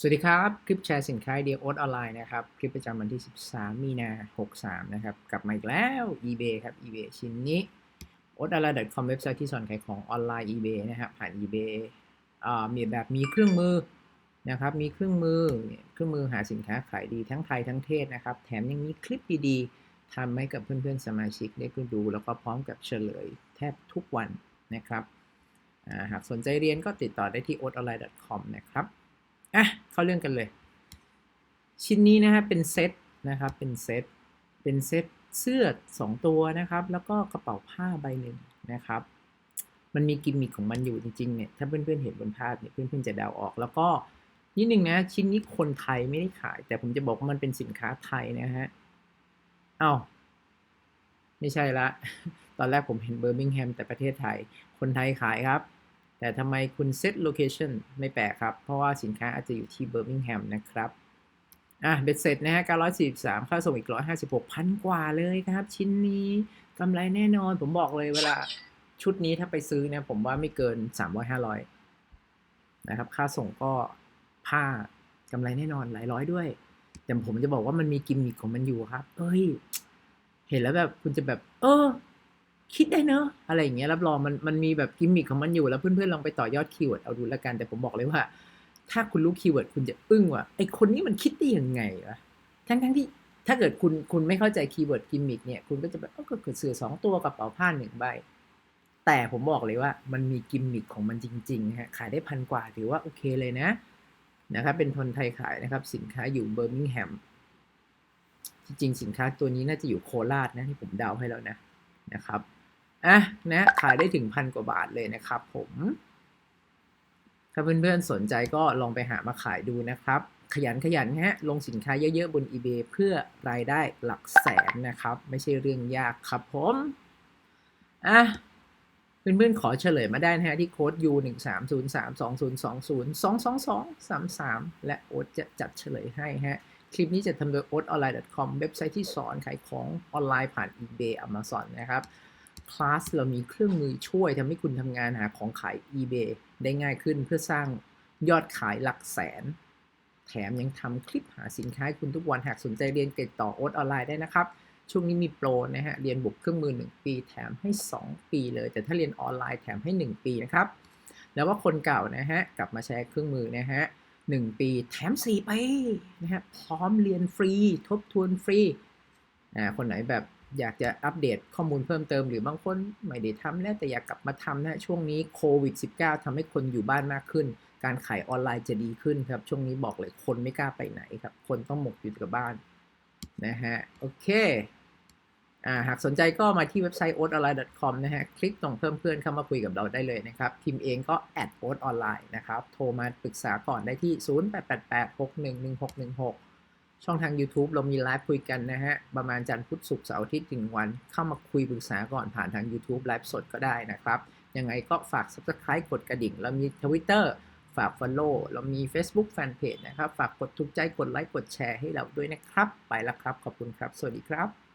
สวัสดีครับ คลิปแชร์สินค้าเดียโอออนไลน์นะครับ คลิปประจำวันที่ 13 มีนา 63 นะครับ กลับมาอีกแล้ว eBay ครับ eBay ชิ้นนี้ o t a l a c o m เว็บไซต์ที่สอนขายของออนไลน์ eBay นะครับ ผ่าน eBay อ่ามีแบบมีเครื่องมือนะครับ มีเครื่องมือ เครื่องมือหาสินค้าขายดีทั้งไทยทั้งเทศนะครับ แถมยังมีคลิปดีๆทำให้กับเพื่อนๆ สมาชิกได้ดู แล้วก็พร้อมกับเฉลยแทบทุกวันนะครับ หากสนใจเรียนก็ติดต่อได้ที่ o t a l a c o m นะครับ อะเข้าเรื่องกันเลย ชิ้นนี้นะฮะเป็นเซตนะครับเป็นเซตเป็นเซตเสื้อ 2 ตัวนะครับ แล้วก็กระเป๋าผ้าใบหนึ่งนะครับ มันมีกิมมิคของมันอยู่จริงๆเนี่ยถ้าเพื่อนๆเห็นบนภาพเนี่ยเพื่อนๆจะเดาออก แล้วก็นิดนึงนะชิ้นนี้คนไทยไม่ได้ขาย แต่ผมจะบอกว่ามันเป็นสินค้าไทยนะฮะเอา้าไม่ใช่ละ ตอนแรกผมเห็นเบอร์มิงแฮมแต่ประเทศไทย คนไทยขายครับ แต่ทำไมคุณเซตโลเคชันไม่แปลกครับ เพราะว่าสินค้าอาจจะอยู่ที่เบอร์มิงแฮมนะครับ อะเบ็ดเสร็จนะฮะ943 ค่าส่งอีก 156พันกว่าเลยครับ ชิ้นนี้กำไรแน่นอนผมบอกเลยเวลาชุดนี้ถ้าไปซื้อเนี่ยผมว่าไม่เกิน 300-500 นะครับ ค่าส่งก็ผ้ากำไรแน่นอนหลายร้อยด้วย แต่ผมจะบอกว่ามันมีกิมมิคของมันอยู่ครับ เอ้ย เห็นแล้วแบบคุณจะแบบ เออ คิดได้เนอะอะไรอย่างเงี้ยรับรองมันมันมีแบบกิมมิคของมันอยู่แล้วเพื่อนๆลองไปต่อยอดคีย์เวิร์ดเอาดูล้วกัน แต่ผมบอกเลยว่า ถ้าคุณรู้คีย์เวิร์ดคุณจะอึ้งว่าไอคนนี้มันคิดได้ยังไงวะทั้งทั้งที่ถ้าเกิดคุณคุณไม่เข้าใจคีย์เวิร์ดกิมมิคเนี่ยคุณก็จะแบบก็เกิดเสือสองตัวกระเป๋าผ้าหนึ่งใบ แต่ผมบอกเลยว่ามันมีกิมมิคของมันจริงๆฮะขายได้พันกว่าถือว่าโอเคเลยนะนะครับเป็นทนไทยขายนะครับ สินค้าอยู่เบอร์มิงแฮมจริงๆสินค้าตัวนี้น่าจะอยู่โคราชนะที่ผมเดาให้แล้วนะนะครับ อะนะขายได้ถึงพันกว่าบาทเลยนะครับผม ถ้าเพื่อนๆสนใจก็ลองไปหามาขายดูนะครับ ขยันขยันฮะลงสินค้าเยอะๆบน eBay เพื่อรายได้หลักแสนนะครับ ไม่ใช่เรื่องยากครับผมอะเพื่อนๆขอเฉลยมาได้นะฮะที่โค้ด U 1 3 0 3 2 0 2 0 2 2 2 3 3 และโอ๊ตจะจัดเฉลยให้ฮะ คลิปนี้จะทำโดย o t o n l i n e c o m เว็บไซต์ที่สอนขายของออนไลน์ผ่าน eBay Amazon นะครับ คลาสเรามีเครื่องมือช่วยทำให้คุณทำงานหาของขาย eBay ได้ง่ายขึ้นเพื่อสร้างยอดขายหลักแสน แถมยังทำคลิปหาสินค้าให้คุณทุกวันหากสนใจเรียนติดต่อโอ๊ตออนไลน์ได้นะครับ ช่วงนี้มีโปรนะฮะ เรียนบุกเครื่องมือ 1 ปี แถมให้ 2 ปีเลย แต่ถ้าเรียนออนไลน์แถมให้ 1 ปีนะครับ แล้วว่าคนเก่านะฮะ กลับมาใช้เครื่องมือนะฮะ1ปีแถม4ปีนะฮะพร้อมเรียนฟรี ทบทวนฟรีอ่าคนไหนแบบ อยากจะอัปเดตข้อมูลเพิ่มเติมหรือบางคนไม่ได้ทำแล้วแต่อยากกลับมาทำนะช่วงนี้โควิด -19 ทำให้คนอยู่บ้านมากขึ้น การขายออนไลน์จะดีขึ้นครับ ช่วงนี้บอกเลยคนไม่กล้าไปไหนครับ คนต้องหมกอยู่กับบ้านนะฮะโอเคอ่าหากสนใจก็มาที่เว็บไซต์ o t o n l i n e c o m นะฮะคลิกตรงเพิ่มเพื่อนเข้ามาคุยกับเราได้เลยนะครับพิมพ์เองก็ a d o t online นะครับโทรมาปรึกษาก่อนได้ที่ 0888611616 ช่องทาง YouTube เรามีไลฟ์คุยกันนะฮะ ประมาณจันทร์พุธศุกร์เสาร์อาทิตย์ถึงวัน เข้ามาคุยปรึกษาก่อนผ่านทาง YouTube ไลฟ์สดก็ได้นะครับ ยังไงก็ฝาก Subscribe กดกระดิ่ง เรามี Twitter ฝาก Follow เรามี Facebook Fanpage นะครับ ฝากกดถูกใจกดไลค์กดแชร์ให้เราด้วยนะครับ ไปแล้วครับ ขอบคุณครับ สวัสดีครับ